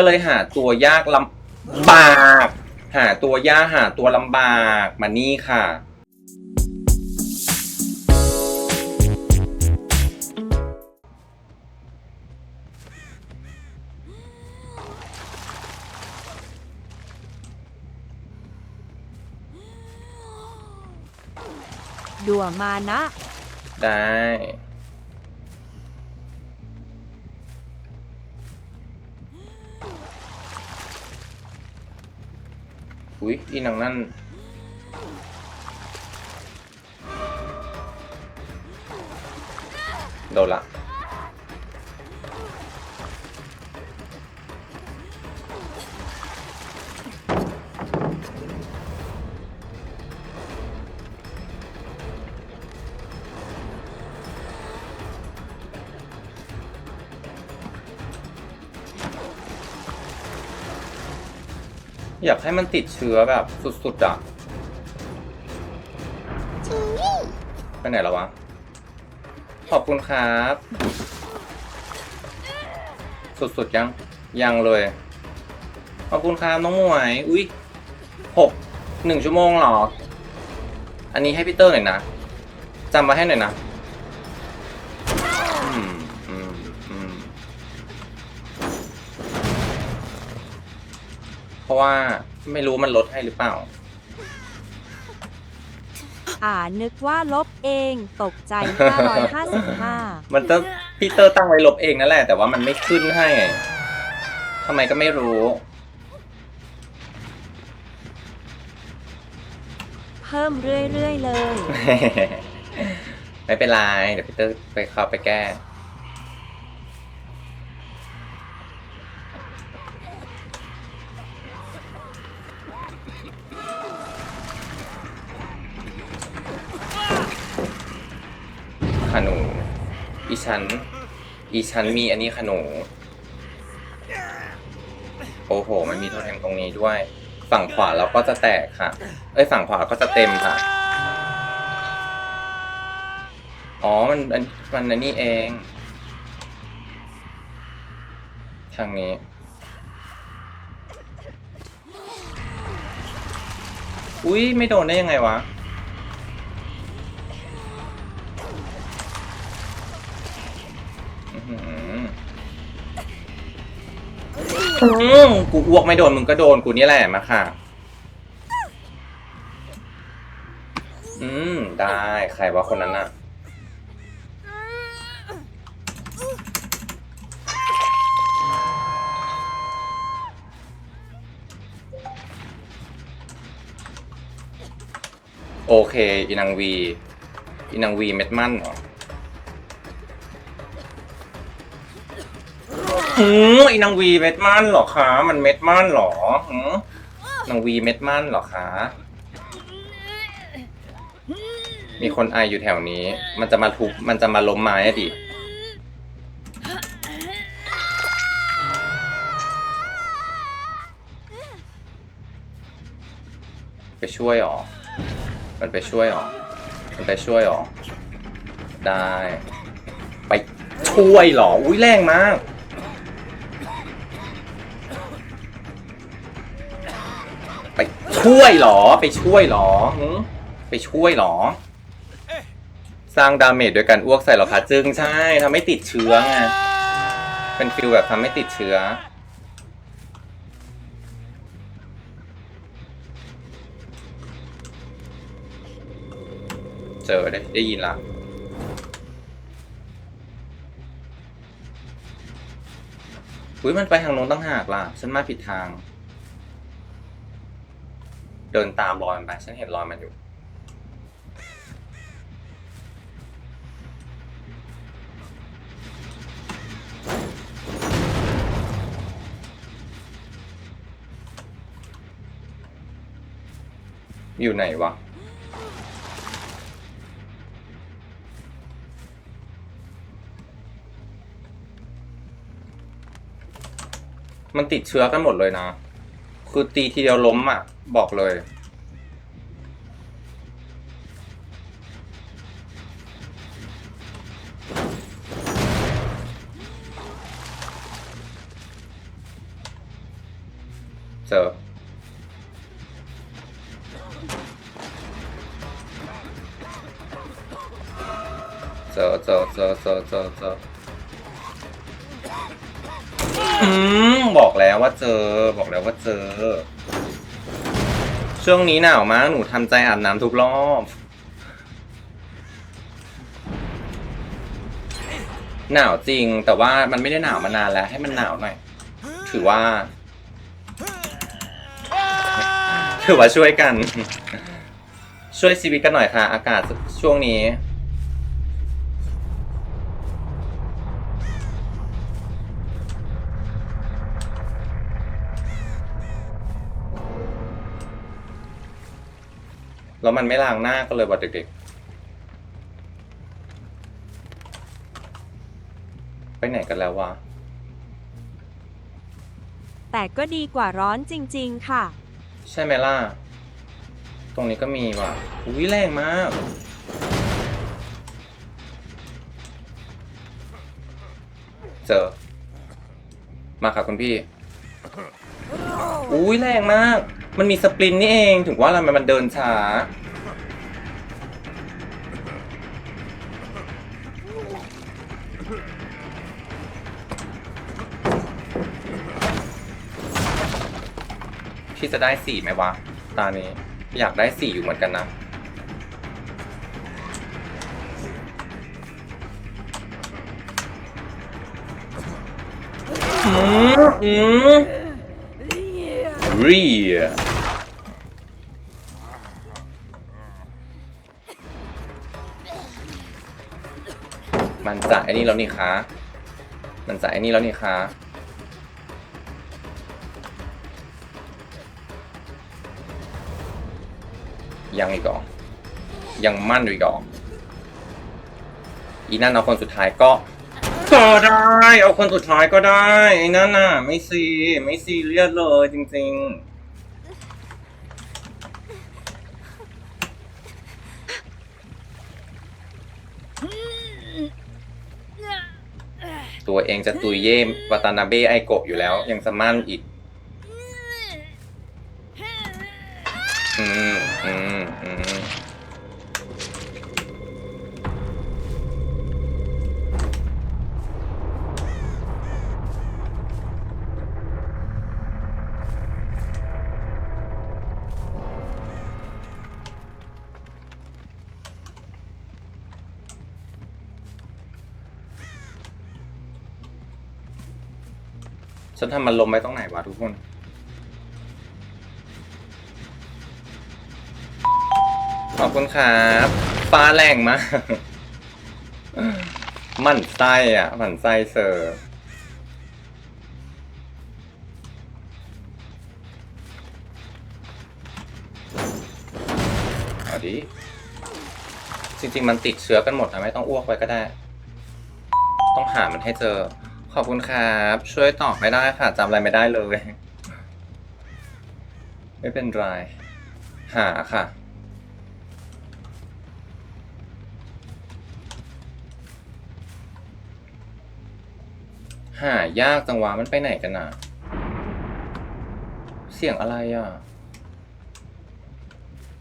ก็เลยหาตัวยากลำบาก หาตัวยากหาตัวลำบากมานี่ค่ะ ดัวมานะ ได้ อุ๊ยอีนางนั่นโดนละ อยากให้มันติดเชื้อแบบสุดๆอะไปไหนแล้ววะ ขอบคุณครับ สุดๆยัง ยังเลย ขอบคุณครับน้องหมวย อุ๊ยหกหนึ่งชั่วโมงเหรอ อันนี้ให้พี่เตอร์หน่อยนะจำมาให้หน่อยนะ ว่าไม่รู้มันลดให้หรือเปล่า อ่านึกว่าลบเองตกใจ 555 มันต้องพี่เตอร์ตั้งไว้ลบเองนั่นแหละ แต่ว่ามันไม่ขึ้นให้ทำไมก็ไม่รู้ เพิ่มเรื่อย ๆ เลย ไม่เป็นไร เดี๋ยวพี่เตอร์ไปเข้าไปแก้ ขนู อีฉัน อีฉันมีอันนี้ขนู โอ้โห มันมีโทเทมตรงนี้ด้วย ฝั่งขวาเราก็จะแตกค่ะ เอ้ย ฝั่งขวาก็จะเต็มค่ะ อ๋อ มันมันอันนี้เอง ทางนี้ อุ้ยไม่โดนได้ยังไงวะ อืมกูอ้วกไม่โดนมึงก็โดนกูนี่แหละมาค่ะ อืม ได้ใครว่าคนนั้นน่ะ โอเค อีนางวี อีนางวีเม็ดมั่นเหรอ หืมอีนางวีเม็ดมั่นเหรอคะ มันเม็ดมั่นเหรอหืมนางวีเม็ดมั่นเหรอคะ มีคนไออยู่แถวนี้ มันจะมาทุบ มันจะมาล้มไม้อะดิ ไปช่วยหรอ มันไปช่วยหรอ มันไปช่วยหรอ ได้ ไปช่วยหรอ อุ้ยแรงมาก ช่วยหรอ ไปช่วยหรอไปช่วยหรอ สร้างดาเมจโดยการอ้วกใส่หรอคะจึงใช่ทำให้ติดเชื้อไงเป็นฟิลแบบทำให้ติดเชื้อเจอได้ได้ยินละอุ้ยมันไปทางโน้นตั้งหากล่ะ ฉันมาผิดทาง ดินตามรอยมันไป ฉันเห็นรอยมันอยู่ อยู่ไหนวะ มันติดเชื้อกันหมดเลยนะือตีทีเดียวล้มอะ บอกเลยเจอเจอเจอเจอเจอเจอเจออืม บอกแล้วว่าเจอ บอกแล้วว่าเจอ ช่วงนี้หนาวมาก หนูทำใจอาบน้ำทุกรอบ หนาวจริง แต่ว่ามันไม่ได้หนาวมานานแล้ว ให้มันหนาวหน่อย ถือว่า ถือว่าช่วยกัน ช่วยชีวิตกันหน่อยค่ะ อากาศช่วงนี้ แล้วมันไม่ล้างหน้าก็เลยว่าเด็กๆ ไปไหนกันแล้ววะ แต่ก็ดีกว่าร้อนจริง ๆ ค่ะ ใช่ไหมล่ะ ตรงนี้ก็มีว่ะอุ้ยแรงมาก เจอ มาค่ะคุณพี่ อุ้ยแรงมาก มันมีสปรินต์นี่เองถึงว่าทำไมมันเดินช้า พี่จะได้สี่ไหมวะ ตานี้อยากได้สี่อยู่เหมือนกันนะ อืมอืมรี มันจะไอ้นี่แล้วนี่คะมันจะไอ้นี่แล้วนี่คะยังอีกหรอยังมั่นอยู่อีกหรออีนั่นเอาคนสุดท้ายก็ก็ได้ เอาคนสุดท้ายก็ได้ไอ้นั่นน่ะ ไม่ซีไม่ซีเรียสเลยจริง ๆ ตัวเองจะตุยเย่วาตานาเบะไอโกะอยู่แล้ว ยังสมั่นอีก ฉันทำมันลมไว้ตรงไหนวะทุกคน ขอบคุณครับฟ้าแรงมากมันไส้อะมันไส้เซอร์เอาดิจริง ๆ มันติดเชื้อกันหมดนะไม่ต้องอ้วกไปก็ได้ ต้องหามันให้เจอ ขอบคุณครับ ช่วยตอบไม่ได้ค่ะจำอะไรไม่ได้เลย ไม่เป็นไร หาค่ะ หายากจังวะมันไปไหนกันน่ะ เสียงอะไรอะ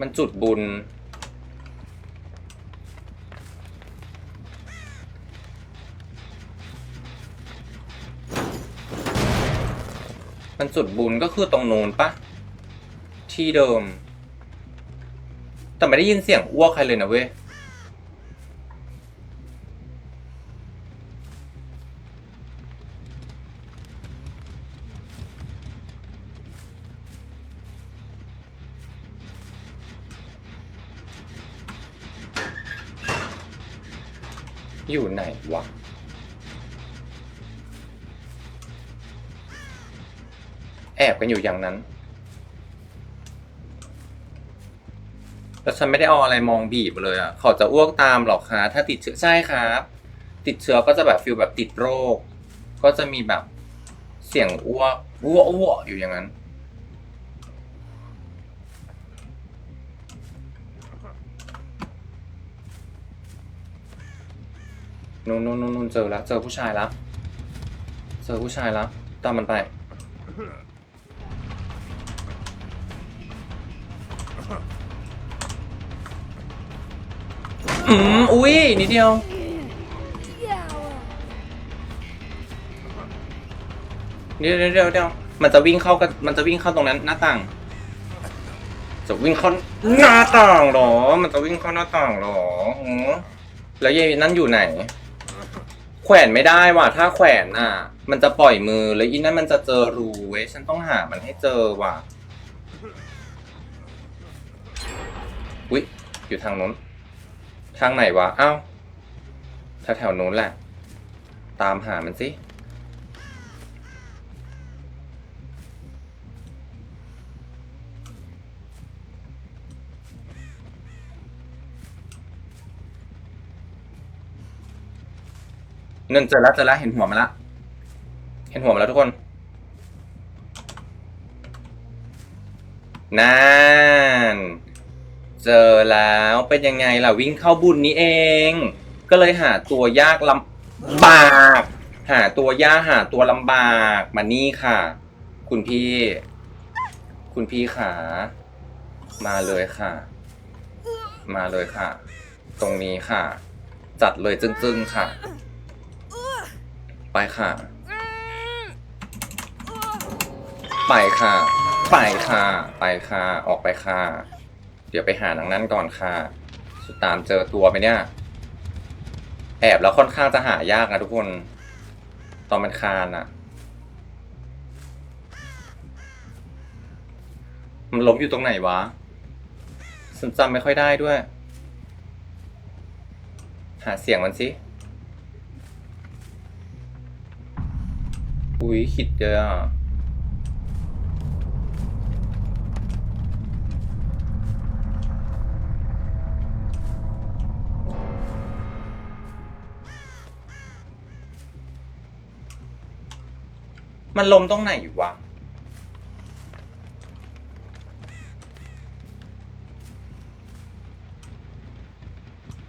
มันจุดบุญ มันจุดบุญก็คือตรงนู้นปะที่เดิม แต่ไม่ได้ยินเสียงอ้วกใครเลยนะเว้ยอยู่ไหนวะ แอบกันอยู่อย่างนั้นแล้วฉันไม่ได้เอาอะไรมองบีบเลยอะเขาจะอ้วกตามหรอกคะถ้าติดเชื้อใช่ครับ ติดเชื้อก็จะแบบฟิลแบบติดโรค ก็จะมีแบบเสียงอ้วกอ้วกอ้วกอยู่อย่างนั้นนู่นนู่นนู่นนู่นเจอแล้วเจอผู้ชายแล้วเจอผู้ชายแล้วตามมันไป อืมอุ้ยนิดเดียว เดี๋ยวเดี๋ยวเดี๋ยวเดี๋ยวมันจะวิ่งเข้ากันมันจะวิ่งเข้าตรงนั้นหน้าต่าง จะวิ่งเข้าหน้าต่างเหรอ มันจะวิ่งเข้าหน้าต่างเหรอหือแล้วยายนั่นอยู่ไหน แขวนไม่ได้ว่ะ ถ้าแขวนอะ มันจะปล่อยมือแล้วอีนั่นมันจะเจอรูเว้ยฉันต้องหามันให้เจอว่ะ อุ๊ยอยู่ทางนู้น ทางไหนวะเอ้าแถวแถวๆนู้นแหละ ตามหามันสิเงินเจอแล้วเจอแล้วเห็นหัวมันละเห็นหัวมันแล้วทุกคนนั่น เจอแล้วเป็นยังไงล่ะวิ่งเข้าบุญนี้เอง ก็เลยหาตัวยากลำบาก หาตัวยากหาตัวลำบากมานี่ค่ะ คุณพี่ คุณพี่ขามาเลยค่ะ มาเลยค่ะ ตรงนี้ค่ะ จัดเลยจึ้งๆค่ะ ไปค่ะ ไปค่ะ ไปค่ะ ไปค่ะ ออกไปค่ะ เดี๋ยวไปหาหนางนั้นก่อนค่ะ สุดตามเจอตัวไปเนี่ย แอบแล้วค่อนข้างจะหายากนะทุกคน ตอนมันคานอะมันล้มอยู่ตรงไหนวะฉันจำไม่ค่อยได้ด้วย หาเสียงมันสิ อุ้ยคิดเยอะอะ มันลมตรงไหนอยู่วะ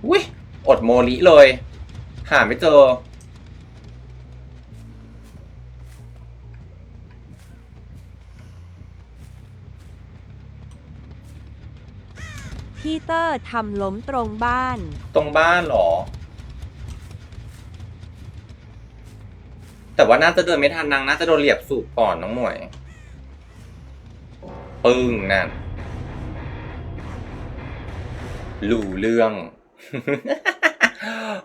อุ้ยอดโมลิเลย หาไม่เจอ พีเตอร์ทำล้มตรงบ้าน ตรงบ้านเหรอ แต่ว่าน่าจะเดินไม่ทันนางน่าจะโดนเหลียบสูบก่อนน้องหมวย ปึ้งนั่นรู้เรื่อง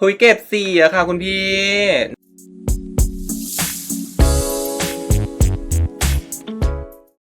หุยเก็บสี่อะค่ะคุณพี่